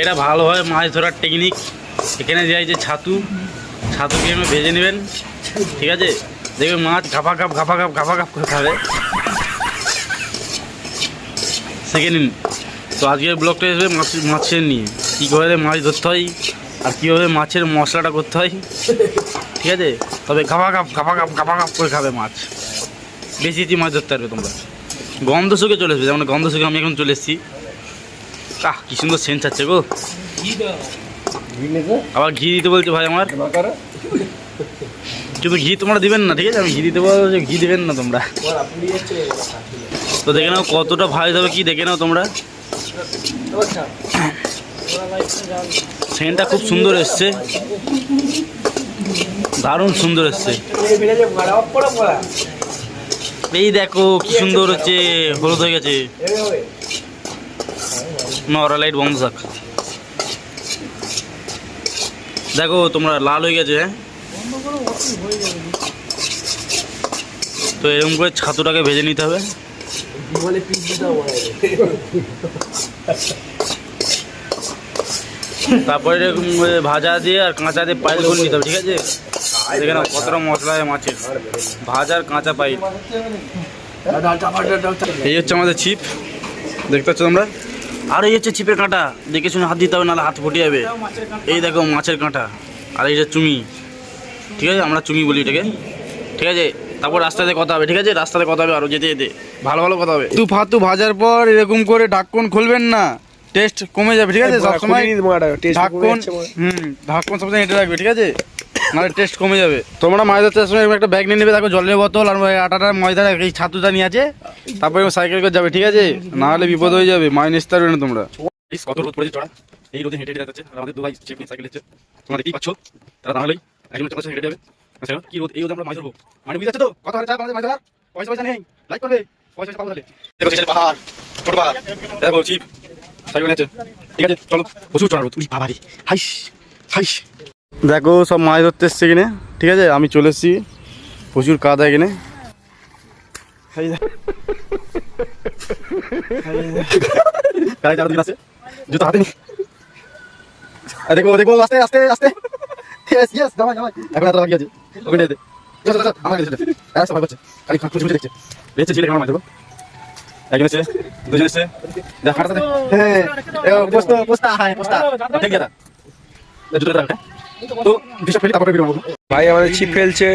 এটা ভালো হয়, মাছ ধরার টেকনিক এখানে যাই যে ছাতু, ছাতুকে আমি ভেজে নেবেন। ঠিক আছে? দেখবেন মাছ ঘাপা ঘাপ ঘাপা ঘাপ ঘাপা ঘাপ করে খাবে। সেকেন্ড নিন। তো আজকের ব্লগটা আসবে মাছ, মাছের নিয়ে। কীভাবে মাছ ধরতে হয় আর কীভাবে মাছের মশলাটা করতে হয়। ঠিক আছে? তবে ঘাপা ঘাপ ঘাপা ঘাপ ঘাপা ঘাপ করে খাবে মাছ। বেশি বেশি মাছ ধরতে পারবে তোমরা। গন্ধ শুকে চলে আসবে যেমন গন্ধ শুকে আমি এখন চলে এসেছি। আহ, কি সুন্দর সেন্ট আছে গো। আবার ঘি দিতে বলছে ভাই আমার? কিন্তু ঘি তোমরা দিবেন না, ঠিক আছে? আমি ঘি দিতে বলছি ঘি দিবেন না তোমরা। তো দেখে নাও কতটা ভাই হবে, কি দেখে নাও তোমরা। সেন্টটা খুব সুন্দর এসছে। দারুণ সুন্দর এসছে। এই দেখো কি সুন্দর হচ্ছে, হলুদ হয়ে গেছে। না ওরা লাইট বন্ধ থাক। দেখো, তোমরা লাল হয়ে গেছে হ্যাঁ? তো এরকম করে ছাতুটাকে ভেজে নিতে হবে। তারপরে এরকম ভাজা দিয়ে আর কাঁচা দিয়ে পাইল করে নিতে হবে, ঠিক আছে? দেখে নাও, কতটা মশলা হয় মাছের ভাজা আর কাঁচা পাইল এই হচ্ছে আমাদের ছিপ। দেখতে পাচ্ছ তোমরা? আর এই হচ্ছে ছিপের কাঁটা। দেখে শুনে হাত দিতে হবে নাহলে হাত ফুটে যাবে। এই দেখো মাছের কাঁটা আর এই যে চুঙি ঠিক আছে? আমরা চুমি বলি এটাকে। ঠিক আছে? তারপর রাস্তাতে কথা হবে ঠিক আছে? রাস্তাতে কথা হবে আরও যেতে যেতে। ভালো ভালো কথা হবে। তু ফাতু ভাজার পর এরকম করে ঢাক্কন খুলবেন না। টেস্ট কমে যাবে ঠিক আছে? সবসময় ঢাক্কন হুম ঢাক্কন সবসময় হেঁটে রাখবে ঠিক আছে? নাহলে টেস্ট কমে যাবে। তোমরা মাছ ধরতে সময় একটা ব্যাগ নিয়ে নেবে দেখো জলের বোতল আর আটাটা ময়দা এই ছাতুটা নিয়ে আছে তারপরে সাইকেল করে যাবে ঠিক আছে? নাহলে বিপদ হয়ে যাবে মাছ নিতে পারবে না তোমরা। কত রোদ পড়েছে চড়া? এই রোদে হেঁটে হেঁটে যাচ্ছে আমাদের দু ভাই চেপ নিয়ে সাইকেল হচ্ছে তোমরা দেখতেই পাচ্ছ তারা নাহলেই একজন চালাচ্ছে হেঁটে যাবে। আচ্ছা কি রোদ? এই রোদে আমরা মাছ ধরবো। মানে বুঝতে পারছ তো? কত হাজার টাকা মাছ ধরার পয়সা পয়সা নেই। লাইক করবে? পয়সা পয়সা পাবো তাহলে। দেখো পাহাড় ছোট পাহাড়। দেখো চিপ সাইকেল নিয়েছে ঠিক আছে চলো প্রচুর চড়া রোদ। উড়ি বাবারি হাইস হাইস। দেখো সব মাছ ধরতে এসছে কিনে। ঠিক আছে, আমি চলে এসেছি। প্রচুর কাদা আছে? জুতো হাতে দেখো আছে। ওখানে দে। চল চল আমার এসে দুজন এসে দেখ হ্যাঁ পোস্তা পোস্তা হ্যাঁ পোস্তা। ঠিক আছে। জুতো রাখ তো বিশাল ফেলি তারপরে বেরোবো ভাই আমাদের ছিপ ফেলছে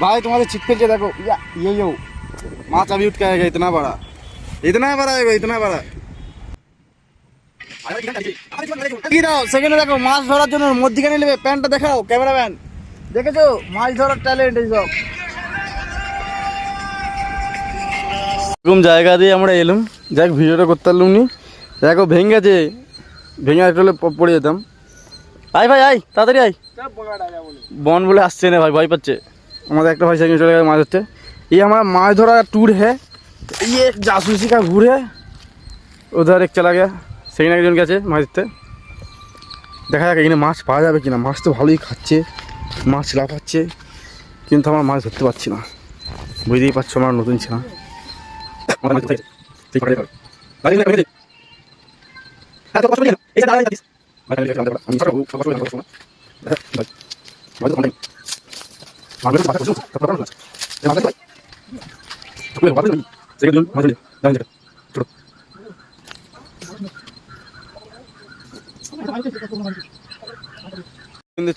भाई तुम्हारे छिपके के देखो या ये यो माछ अभी उठ के आएगा इतना बड़ा इतना बड़ा आएगा इतना बड़ा কি দাও সেখানে দেখো মাছ ধরার জন্য মধ্যিখানে নেবে প্যান্টটা দেখাও ক্যামেরাম্যান দেখেছো মাছ ধরার ট্যালেন্ট এইসব এরকম জায়গা দিয়ে আমরা এলাম যাক ভিডিওটা করতে পারলাম নি দেখো ভেঙে গেছে ভেঙে একটু হলে প- পড়ে যেতাম আয় ভাই আয় তাড়াতাড়ি আয় বন বলে আসছে না ভাই ভয় পাচ্ছে আমাদের একটা ভাই সেখানে চলে গেছে মাছ ধরতে ये हमारा माछ धरा टूर है ये एक जासूसी का घूर है उधर एक चला गया সেখানে একজন গেছে মাছ ধরতে দেখা যাক এখানে মাছ পাওয়া যাবে কিনা মাছ তো ভালোই খাচ্ছে মাছ লাফাচ্ছে কিন্তু আমরা মাছ ধরতে পারছি না বুঝতেই পারছো আমার নতুন ছিল আমার মাছ ধরতে গেছে। ঠিক করে দেবে। গাড়ি নিয়ে বেরিয়ে যা। হ্যাঁ, তো কষ্ট করি না। এই যে দাঁড়ায় থাকিস। ভাই, আমি দেখলাম, দেখলাম। আমি সব কষ্ট করি না, কষ্ট করি না। হ্যাঁ, ভাই। মাছ ধরতে অনেক। মাছ ধরতে মাথা প্রচুর, তারপর কারণ আছে।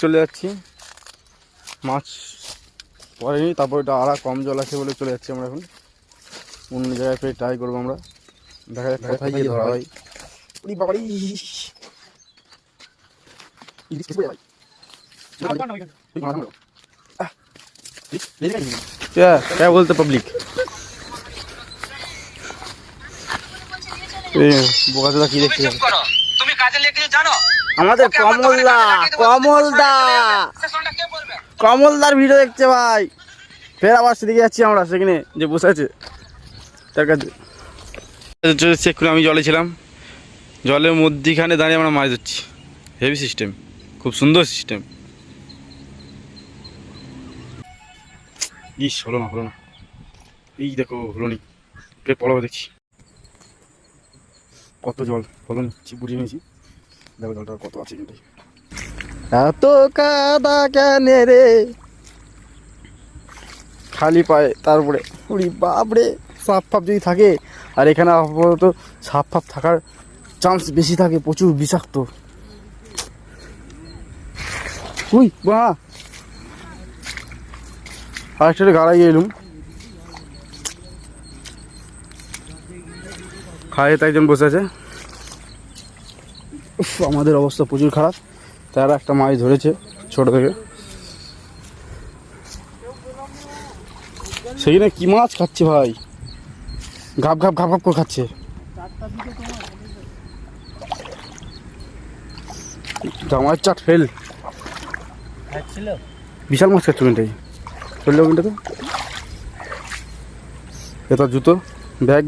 চলে যাচ্ছি। মাছ পরেনি তারপর এটা আড়া কম জল আছে বলে চলে যাচ্ছি আমরা এখন। অন্য জায়গায় পেয়ে ট্রাই করব আমরা। দেখা যাক কোথায় গিয়ে ধরা হয়? বাবারি ইলিশ কিছু ভাই क्या क्या बोलते पब्लिक বোকাচোদা কি দেখতে যাবে তুমি কাজে লেগে কিছু জানো আমাদের ওকে আমার দোকানে কমলদা কাজে লাগিয়ে দেবো। কমলদা সেশনটা কে বলবে কমলদার ভিডিও দেখছে ভাই ফের আবার সেদিকে যাচ্ছি আমরা সেখানে যে বসে আছে তার কাছে চলেছি এক্ষুনি আমি জলে ছিলাম জলের মধ্যিখানে দাঁড়িয়ে আমরা মাছ ধরছি হেভি সিস্টেম খুব সুন্দর সিস্টেম ইস, হলো না হলো না। এই দেখো, হলো নি। পড়াবো দেখছি কত জল, হলো নি। বুড়িয়ে নিয়েছি। দেখো জলটা কত আছে কিন্তু। এত কাদা কেন রে? খালি পায়ে, তারপরে উড়ি বাপরে সাপ ফাপ যদি থাকে, আর এখানে আপাতত সাপ ফাপ থাকার চান্স বেশি থাকে, প্রচুর বিষাক্ত। উই বা আর একটা গাড়াই এলুম। খায়ে একজন বসে আছে। আমাদের অবস্থা প্রচুর খারাপ। তারা একটা মাছ ধরেছে ছোট থেকে। সেখানে কি মাছ খাচ্ছে ভাই? ঘাপ ঘাপ ঘাপ ঘাপ করে খাচ্ছে। জামার চাট ফেল বিশাল মাছ খাচ্ছে ওখানটাই চললে ওখানটা তো। এটা জুতো ব্যাগ।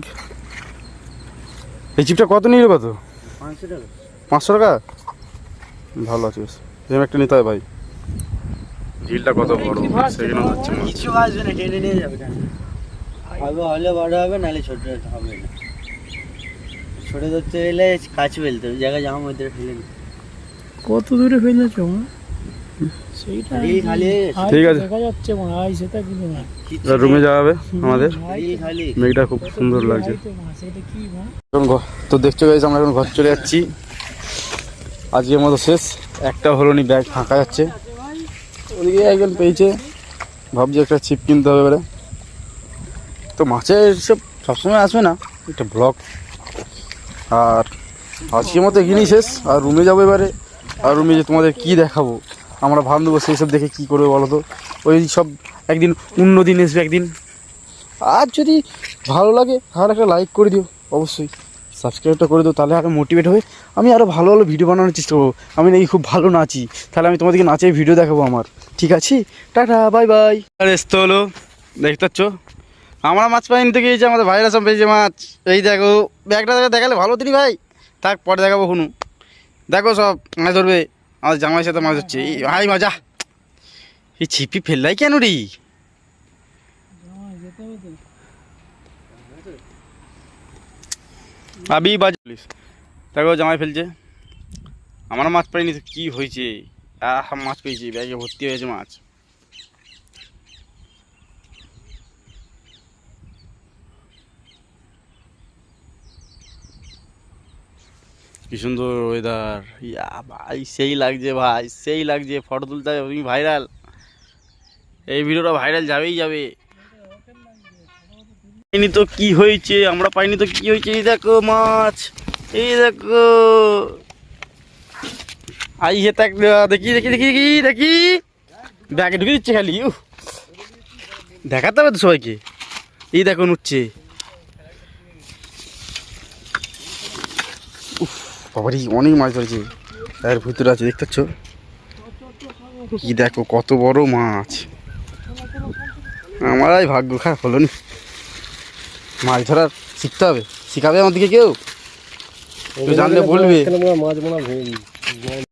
এই চিপটা কত নিল কত? পাঁচশো টাকা। ভালো আছে বেশ। এরকম একটা নিতে হয় ভাই। ঝিলটা কত বড়? সেখানে হচ্ছে কিছু আসবে না টেনে নিয়ে যাবে হবে হলে বড় হবে নাহলে ছোট হবে না। ছোট ধরতে গেলে কাছ ফেলতে হবে জায়গায় জামা মধ্যে ফেলে নি কত দূরে ফেলেছো ঠিক আছে। রুমে যাওয়া হবে আমাদের। মেঘটা খুব সুন্দর লাগছে। এখন তো দেখছ গাইজ আমরা এখন ঘর চলে যাচ্ছি। আজকের মতো শেষ। একটা হলো নি ব্যাগ ফাঁকা যাচ্ছে। ওদিকে একজন পেয়েছে। ভাবছি একটা ছিপ কিনতে হবে এবারে তো মাছের সব সবসময় আসবে না। একটা ব্লগ আর আজকের মতো এখানেই শেষ। আর রুমে যাব এবারে। আর রুমে যে তোমাদের কি দেখাবো? আমরা ভাববো সেই সব দেখে কি করবে বলো তো? ওই সব একদিন অন্য দিন আসবে একদিন। আর যদি ভালো লাগে তাহলে একটা লাইক করে দিও অবশ্যই। সাবস্ক্রাইবটা করে দিও তাহলে আরও মোটিভেট হবে আমি আরও ভালো ভালো ভিডিও বানানোর চেষ্টা করব। আমি নাকি খুব ভালো নাচি তাহলে আমি তোমাদেরকে নাচের ভিডিও দেখাবো আমার। ঠিক আছে? টাটা বাই বাই আর এসতে হলো দেখতে পাচ্ছ? আমরা মাছ পাইনি তো গিয়েছি আমাদের ভাইরা সব পেয়েছে মাছ। এই দেখো ব্যাগটা দেখালে ভালো তিনি ভাই থাক পরে দেখাবো কোনো। দেখো সব মাছ ধরবে। আমাদের জামাইয়ের সাথে মাছ হচ্ছে এই ভাই মজা। এই ছিপি ফেললাই কেন রে? আবি বাজলিস পুলিশ দেখো জামাই ফেলছে। আমার মাছ পাইনি তো কী হয়েছে? আহ মাছ পেয়েছি ব্যাগে ভর্তি হয়েছে মাছ। কি সুন্দর ওয়েদার ইয়া ভাই, সেই লাগছে ভাই, সেই লাগছে। ফটো তুলতে হবে তুমি ভাইরাল এই ভিডিওটা ভাইরাল যাবেই যাবে। পাইনি তো কি হয়েছে? আমরা পাইনি তো কি হয়েছে? এই দেখো মাছ। এই দেখো। আই হে তাক দেখি দেখি দেখি দেখি দেখি। ব্যাগে ঢুকে দিচ্ছে খালি। দেখাতে হবে তো সবাইকে। এই দেখো নুচ্ছে বাবারি, অনেক মাছ ধরেছে। তার ভিতরে আছে, দেখতে পাচ্ছ? কি দেখো, কত বড় মাছ। আমারাই ভাগ্য খারাপ হলো না। মাছ ধরার শিখতে হবে। শিখাবে আমাদেরকে কেউ? জানলে বলবে। মাছ মনে